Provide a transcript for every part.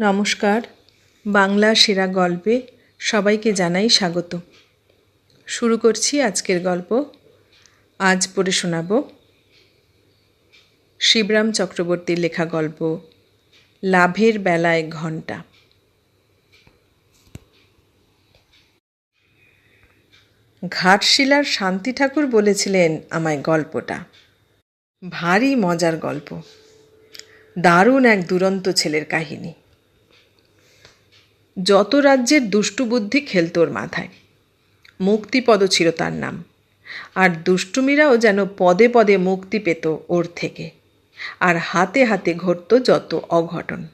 নমস্কার বাংলা সেরা গল্পে সবাইকে জানাই স্বাগত। শুরু করছি আজকের গল্প। আজ পড়ে শোনাব শিবরাম চক্রবর্তীর লেখা গল্প, লাভের বেলায় ঘণ্টা ঘাটশিলার শান্তি ঠাকুর বলেছিলেন আমায় গল্পটা। ভারী মজার গল্প। দারুণ এক দুরন্ত ছেলের কাহিনী। যত রাজ্যের দুষ্টু বুদ্ধি খেলত ওর মাথায়। মুক্তিপদ ছিল তার নাম। আর দুষ্টুমিরাও যেন পদে পদে মুক্তি পেত ওর থেকে। আর হাতে হাতে ঘটত যত অঘটন।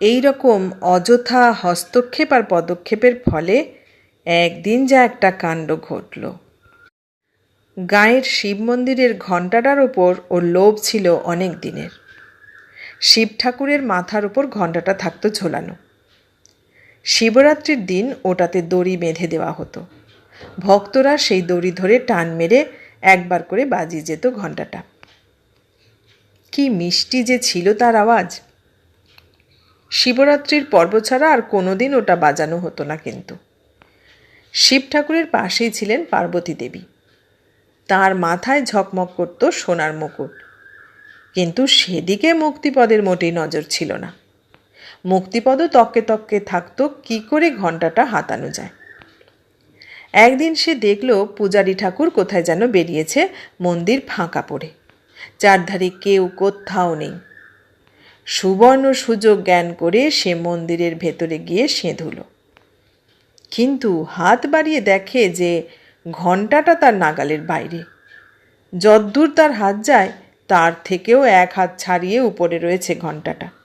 এই রকম অযথা হস্তক্ষেপ আর পদক্ষেপের ফলে একদিন যা একটা কাণ্ড ঘটল। গাঁয়ের শিব মন্দিরের ঘণ্টাটার ওপর ওর লোভ ছিল অনেক দিনের। শিব ঠাকুরের মাথার ওপর ঘণ্টাটা থাকতো ঝোলানো। শিবরাত্রির দিন ওটাতে দড়ি বেঁধে দেওয়া হতো। ভক্তরা সেই দড়ি ধরে টান মেরে একবার করে বাজিয়ে যেত ঘণ্টাটা। কি মিষ্টি যে ছিল তার আওয়াজ। শিবরাত্রির পর্ব ছাড়া আর কোনোদিন ওটা বাজানো হতো না কিন্তু। শিব ঠাকুরের পাশেই ছিলেন পার্বতী দেবী। তার মাথায় ঝকমক করত সোনার মুকুট। কিন্তু সেদিকে মুক্তিপদের মোটেই নজর ছিল না। মুক্তিপদ তককে তককে থাকতো, কি করে ঘন্টাটা হাতানো যায়? একদিন সে দেখল পূজারী ঠাকুর কোথায় যেন বেরিয়েছে, মন্দির ফাঁকা পড়ে। চারধারে কেউ কোথাও নেই। সুবর্ণ সুযোগ জ্ঞান করে সে মন্দিরের ভেতরে গিয়ে সেঁধুল। কিন্তু হাত বাড়িয়ে দেখে যে ঘণ্টাটা তার নাগালের বাইরে। যদ্দূর তার হাত যায়, তার থেকেও এক হাত ছাড়িয়ে উপরে রয়েছে ঘণ্টাটা।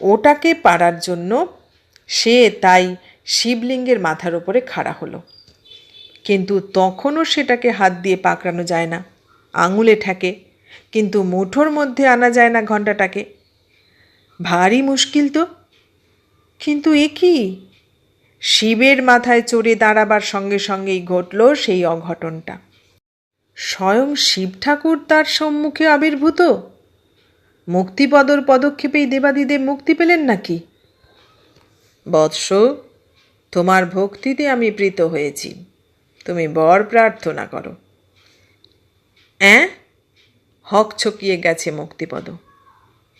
ওটাকে পারার জন্য সে তাই শিবলিঙ্গের মাথার ওপরে খাড়া হলো। কিন্তু তখনও সেটাকে হাত দিয়ে পাকড়ানো যায় না, আঙুলে ঠেকে। কিন্তু মুঠোর মধ্যে আনা যায় না ঘণ্টাটাকে। ভারী মুশকিল তো। কিন্তু এ কি? শিবের মাথায় চড়ে দাঁড়াবার সঙ্গে সঙ্গেই ঘটল সেই অঘটনটা। স্বয়ং শিব ঠাকুর তার সম্মুখে আবির্ভূত? মুক্তিপদর পদক্ষেপেই দেবাদিদেব মুক্তি পেলেন নাকি? বৎস, তোমার ভক্তিতে আমি প্রীত হয়েছি। তুমি বর প্রার্থনা করো। অ্যাঁ? হক ছকিয়ে গেছে মুক্তিপদ।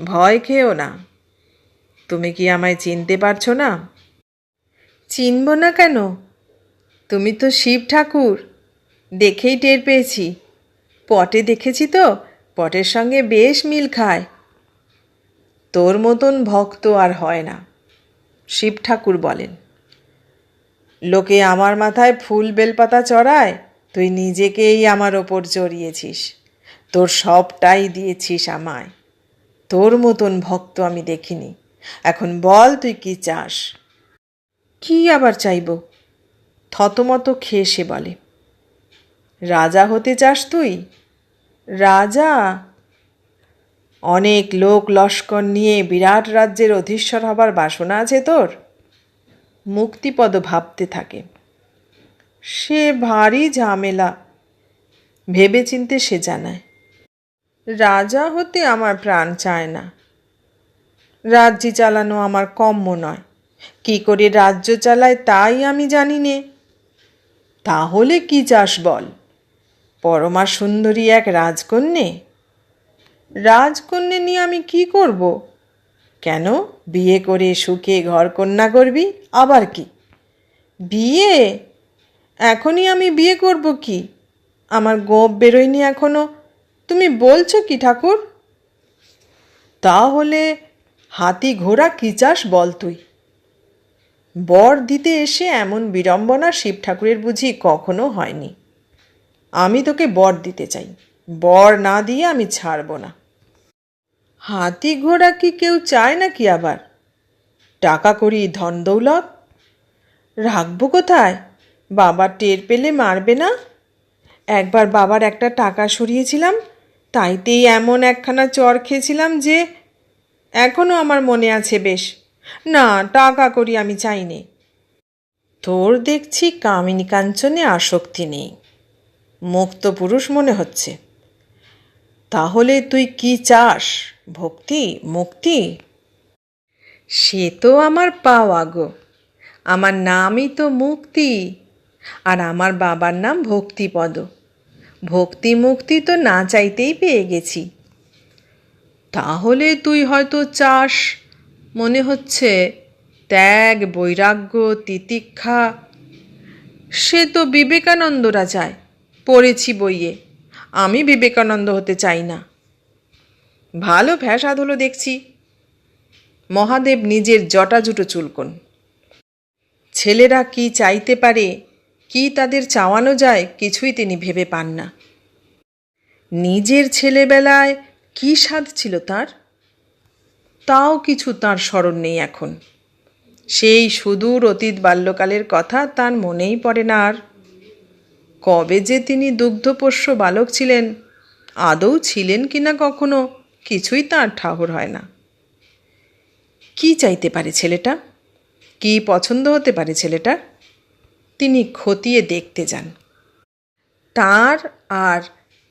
ভয় খেও না। তুমি কি আমায় চিনতে পারছ না? চিনব না কেন? তুমি তো শিব ঠাকুর। দেখেই টের পেয়েছি। পটে দেখেছি তো, পটের সঙ্গে বেশ মিল খায়। তোর মতন ভক্ত আর হয় না, শিব ঠাকুর বলেন। লোকে আমার মাথায় ফুল বেলপাতা চড়ায়, তুই নিজেকেই আমার ওপর চড়িয়েছিস তোর সবটাই দিয়েছিস আমায়। তোর মতন ভক্ত আমি দেখিনি, এখন বল তুই কি চাস। কি আবার চাইব? থতমত খেয়ে সে বলে, রাজা হতে চাস তুই? রাজা? অনেক লোক লস্কর নিয়ে বিরাট রাজ্যের অধীশ্বর হবার বাসনা আছে তোর? মুক্তিপদ ভাবতে থাকে। সে ভারী ঝামেলা ভেবে চিনতে সে জানায়। রাজা হতে আমার প্রাণ চায় না। রাজ্যি চালানো আমার কম্য নয়। কি করে রাজ্য চালায় তাই আমি জানি নে। তাহলে কি চাস বল? পরমা সুন্দরী এক রাজকন্যে। রাজকন্যে নিয়ে আমি কি করব? কেন? বিয়ে করে সুখে ঘর কন্যা করবি? আবার কি? বিয়ে? এখনই আমি বিয়ে করব কি? আমার গোপ বেরোয়নি এখনও। তুমি বলছো কি, ঠাকুর? তাহলে হাতি ঘোড়া কী চাস বল তুই। বর দিতে এসে এমন বিড়ম্বনা শিব ঠাকুরের বুঝি কখনো হয়নি। আমি তোকে বর দিতে চাই। বর না দিয়ে আমি ছাড়ব না। হাতি ঘোড়া কি কেউ চায় নাকি আবার? টাকা করি ধন দৌলত? রাখব কোথায়? বাবা টের পেলে মারবে না? একবার বাবার একটা টাকা সরিয়েছিলাম, তাইতেই এমন একখানা চর খেয়েছিলাম যে এখনও আমার মনে আছে বেশ। না, টাকা করি আমি চাইনি তোর দেখছি কামিনী কাঞ্চনে আসক্তি নেই। মুক্ত পুরুষ মনে হচ্ছে। তাহলে তুই কি চাস? ভক্তি? মুক্তি? সে তো আমার পাওয়া গো। আমার নামই তো মুক্তি। আর আমার বাবার নাম ভক্তিপদ। ভক্তি, মুক্তি তো না চাইতেই পেয়ে গেছি। তাহলে তুই হয়তো চাস, মনে হচ্ছে, ত্যাগ, বৈরাগ্য, তিতিক্ষা। সে তো বিবেকানন্দরা চায়, পড়েছি বইয়ে। আমি বিবেকানন্দ হতে চাই না। ভালো ফ্যাসাদ হলো দেখছি, মহাদেব নিজের জটা জুটো চুলকন। ছেলেরা কি চাইতে পারে, কি তাদের চাওয়ানো যায়, কিছুই তিনি ভেবে পান না। নিজের ছেলেবেলায় কি স্বাদ ছিল তার? তাও কিছু তার স্মরণ নেই এখন। সেই সুদূর অতীত বাল্যকালের কথা তার মনেই পড়ে না আর। কবে যে তিনি দুগ্ধপোষ্য বালক ছিলেন, আদৌ ছিলেন কিনা কখনো, কিছুই তার ঠাহর হয় না। কি চাইতে পারে ছেলেটা? কি পছন্দ হতে পারে ছেলেটা? তিনি খতিয়ে দেখতে যান। তার আর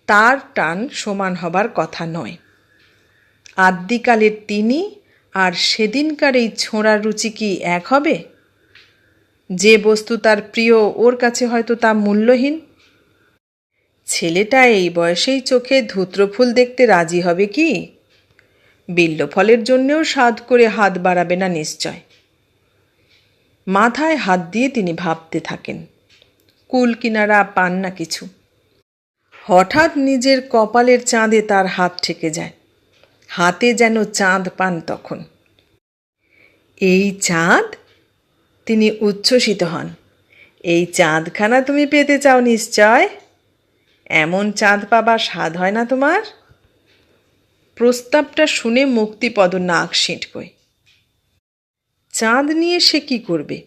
তার টান সমান হবার কথা নয়। আদ্যিকালের তিনি আর সেদিনকার এই ছোঁড়ার রুচি কি এক হবে? যে বস্তু তার প্রিয়, ওর কাছে হয়তো তা মূল্যহীন। ছেলেটা এই বয়সেই চোখে ধূত্রফুল দেখতে রাজি হবে কি? বিল্ল ফলের জন্যেও স্বাদ করে হাত বাড়াবে না নিশ্চয়। মাথায় হাত দিয়ে তিনি ভাবতে থাকেন, কুল কিনারা পান না কিছু। হঠাৎ নিজের কপালের চাঁদে তার হাত ঠেকে যায়, হাতে যেন চাঁদ পান তখন। এই চাঁদ তিনি উচ্ছ্বসিত হন। এই চাঁদখানা তুমি পেতে চাও নিশ্চয়? এমন চাঁদ পাবার স্বাদ হয় না তোমার? প্রস্তাবটা শুনে মুক্তিপদ নাক সিঁটকই চাঁদ নিয়ে সে কি করবে?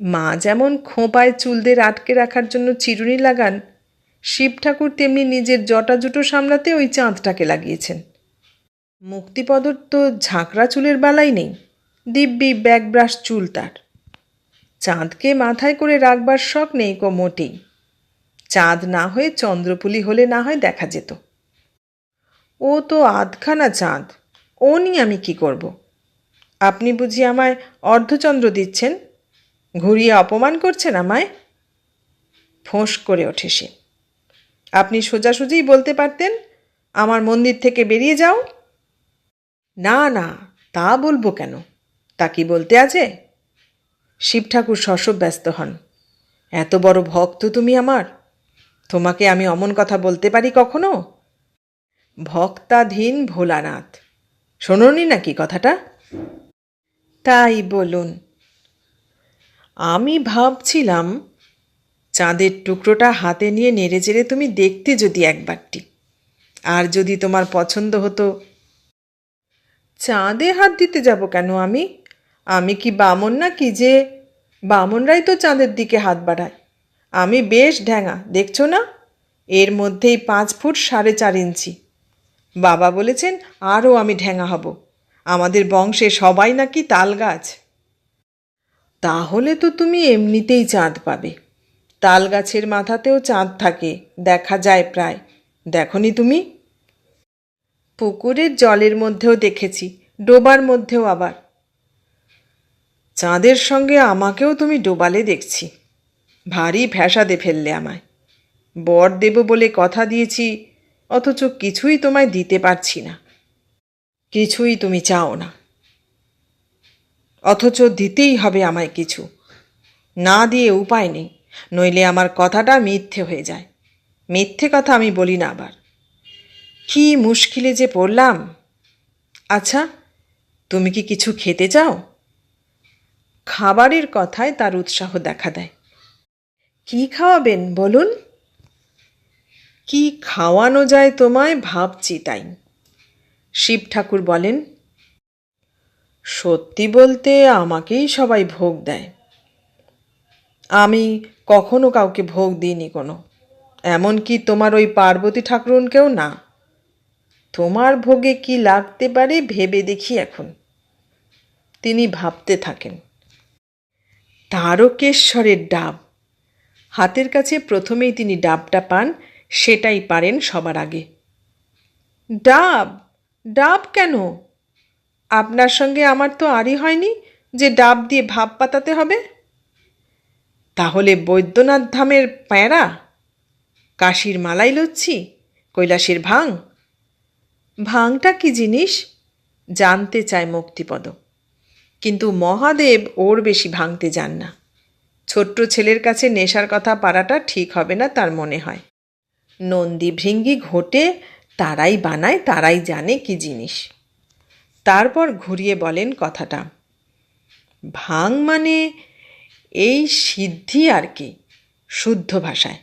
মা যেমন খোঁপায় চুলদের আটকে রাখার জন্য চিরুনি লাগান, শিব ঠাকুর তেমনি নিজের জটা জুটো সামলাতে ওই চাঁদটাকে লাগিয়েছেন। মুক্তিপদর তো ঝাঁকড়া চুলের বালাই নেই। দিব্যি ব্যাগব্রাশ চুল তার। চাঁদকে মাথায় করে রাখবার শখ নেই কো মোটেই। চাঁদ না হয়ে চন্দ্রপুলি হলে না হয় দেখা যেত। ও তো আধখানা চাঁদ, ও নিয়ে আমি কি করব। আপনি বুঝি আমায় অর্ধচন্দ্র দিচ্ছেন? ঘুরিয়ে অপমান করছেন আমায়? ফোঁস করে ওঠে সে। আপনি সোজাসুজিই বলতে পারতেন, আমার মন্দির থেকে বেরিয়ে যাও? না না, তা বলব কেন? তা কি বলতে আছে? শিব ঠাকুর শশব ব্যস্ত হন। এত বড় ভক্ত তুমি আমার। তোমাকে আমি অমন কথা বলতে পারি কখনো? ভক্তাধীন ভোলানাথ। শোনোনি নাকি কথাটা? তাই বলুন। আমি ভাবছিলাম, চাঁদের টুকরোটা হাতে নিয়ে নেড়ে চেড়ে তুমি দেখতে যদি একবারটি। আর যদি তোমার পছন্দ হতো। চাঁদে হাত দিতে যাব কেন আমি? আমি কি বামন না কি যে বামনরাই তো চাঁদের দিকে হাত বাড়ায়? আমি বেশ ঢ্যাঙা দেখছ না? এর মধ্যেই পাঁচ ফুট সাড়ে চার ইঞ্চি। বাবা বলেছেন, আরও আমি ঢ্যাঙা হব। আমাদের বংশে সবাই নাকি তাল গাছ। তাহলে তো তুমি এমনিতেই চাঁদ পাবে। তাল গাছের মাথাতেও চাঁদ থাকে, দেখা যায় প্রায়। দেখনি তুমি? পুকুরের জলের মধ্যেও দেখেছি, ডোবার মধ্যেও আবার। চাঁদের সঙ্গে আমাকেও তুমি ডোবালে দেখছি। ভারী ভ্যাসাদে ফেললে আমায়। বর দেব বলে কথা দিয়েছি, অথচ কিছুই তোমায় দিতে পারছি না। কিছুই তুমি চাও না। অথচ দিতেই হবে আমায় কিছু। না দিয়ে উপায় নেই, নইলে আমার কথাটা মিথ্যে হয়ে যায়। মিথ্যে কথা আমি বলি না আবার। কি মুশকিলে যে পড়লাম। আচ্ছা তুমি কি কিছু খেতে চাও? খাবারের কথায় তার উৎসাহ দেখা দেয়। কি খাওয়াবেন বলুন? কি খাওয়ানো যায় তোমায় ভাবছি তাই। শিব ঠাকুর বলেন, সত্যি বলতে আমাকেই সবাই ভোগ দেয়। আমি কখনো কাউকে ভোগ দিইনি কোনো। এমনকি তোমার ওই পার্বতী ঠাকুরনকেও না। তোমার ভোগে কি লাগতে পারে ভেবে দেখি এখন। তিনি ভাবতে থাকেন। তারকেশ্বরের ডাব। হাতের কাছে প্রথমেই তিনি ডাবটা পান, সেটাই পারেন সবার আগে। ডাব? ডাব কেন? আপনার সঙ্গে আমার তো আরই হয়নি যে ডাব দিয়ে ভাব পাতাতে হবে। তাহলে বৈদ্যনাথ ধামের প্যাঁড়া? কাশির মালাই লচ্ছি, কৈলাসের ভাং ভাংটা কি জিনিস? জানতে চায় মুক্তিপদ কিন্তু মহাদেব ওর বেশি ভাঙতে যান না। ছোট্ট ছেলের কাছে নেশার কথা পারাটা ঠিক হবে না তার মনে হয়। নন্দী ভৃঙ্গি ঘটে, তারাই বানায়, তারাই জানে কি জিনিস। তারপর ঘুরিয়ে বলেন কথাটা। ভাং মানে এই সিদ্ধি আর কি, শুদ্ধ ভাষায়।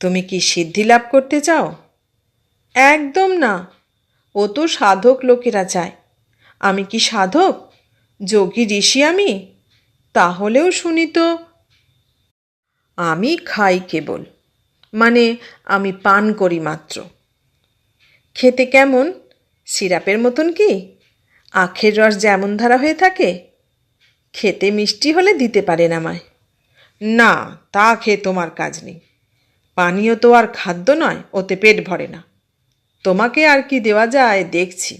তুমি কি সিদ্ধি লাভ করতে চাও? একদম না। ও তো সাধক লোকেরা চায়। আমি কি সাধক? যোগী ঋষি আমি? তাহলেও শুনি তো। আমি খাই কেবল মানে আমি পান করি মাত্র। খেতে কেমন? সিরাপের মতন কি? আখের রস যেমন ধারা হয়ে থাকে, খেতে মিষ্টি হলে দিতে পারেন আমায়। না, তা খেয়ে তোমার কাজ নেই। পানীয় তো আর খাদ্য নয়, ওতে পেট ভরে না। তোমাকে আর কি দেওয়া যায়, দেখছি।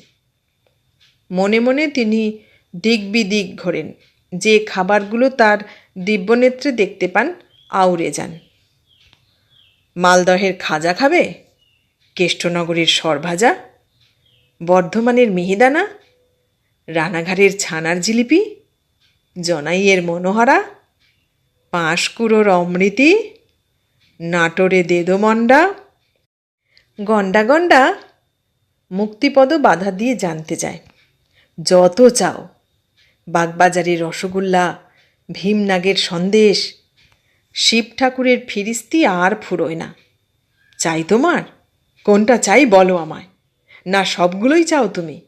মনে মনে তিনি দিক ঘোরেন। যে খাবারগুলো তার দিব্যনেত্রে দেখতে পান আউড়ে যান। মালদহের খাজা খাবে? কেষ্টনগরের সরভাজা? বর্ধমানের মিহিদানা? রানাঘাটের ছানার জিলিপি? জনাইয়ের মনোহরা? পাঁশকুড়োর অমৃতি? নাটোরে দেদমন্ডা? গন্ডা গন্ডা? মুক্তিপদ বাধা দিয়ে জানতে চায়। যত চাও। বাগবাজারের রসগোল্লা, ভীমনাগের সন্দেশ, শিব ঠাকুরের ফিরিস্তি আর ফুরোয় না। চাই তোমার? কোনটা চাই বলো আমায়। না, সবগুলোই চাও তুমি।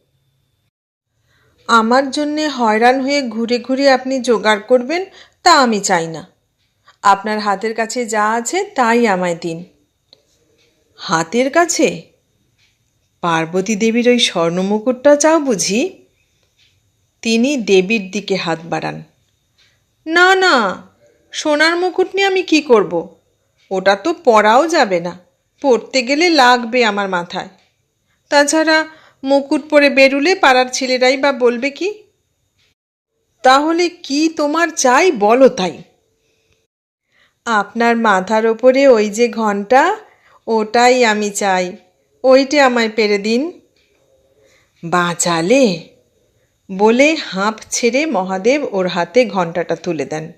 আমার জন্যে হয়রান হয়ে ঘুরে ঘুরে আপনি জোগাড় করবেন, তা আমি চাই না। আপনার হাতের কাছে যা আছে, তাই আমায় দিন। হাতের কাছে? পার্বতী দেবীর ওই স্বর্ণমুকুটটা চাও বুঝি? তিনি দেবীর দিকে হাত বাড়ান। না না, সোনার মুকুট নিয়ে আমি কি করব। ওটা তো পরাও যাবে না, পরতে গেলে লাগবে আমার মাথায়। তাছাড়া মুকুট পরে বেরুলে পাড়ার ছেলেরাই বা বলবে কি? তাহলে কি তোমার চাই বলো তাই? আপনার মাথার ওপরে ওই যে ঘণ্টা, ওটাই আমি চাই, ওইটে আমায় পেরে দিন। বাঁচালে? বলে হাঁপ ছেড়ে মহাদেব ওর হাতে ঘণ্টাটা তুলে দেন।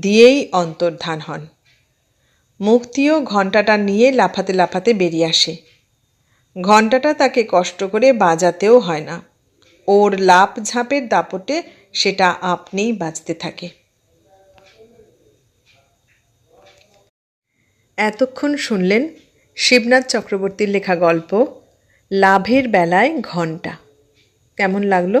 দিয়েই অন্তর্ধান হন। মুক্তিও ঘণ্টাটা নিয়ে লাফাতে লাফাতে বেরিয়ে আসে। ঘণ্টাটা তাকে কষ্ট করে বাজাতেও হয় না। ওর লাপ ঝাঁপের দাপটে সেটা আপনিই বাজতে থাকে। এতক্ষণ শুনলেন শিবনাথ চক্রবর্তীর লেখা গল্প, লাভের বেলায় ঘণ্টা। কেমন লাগল?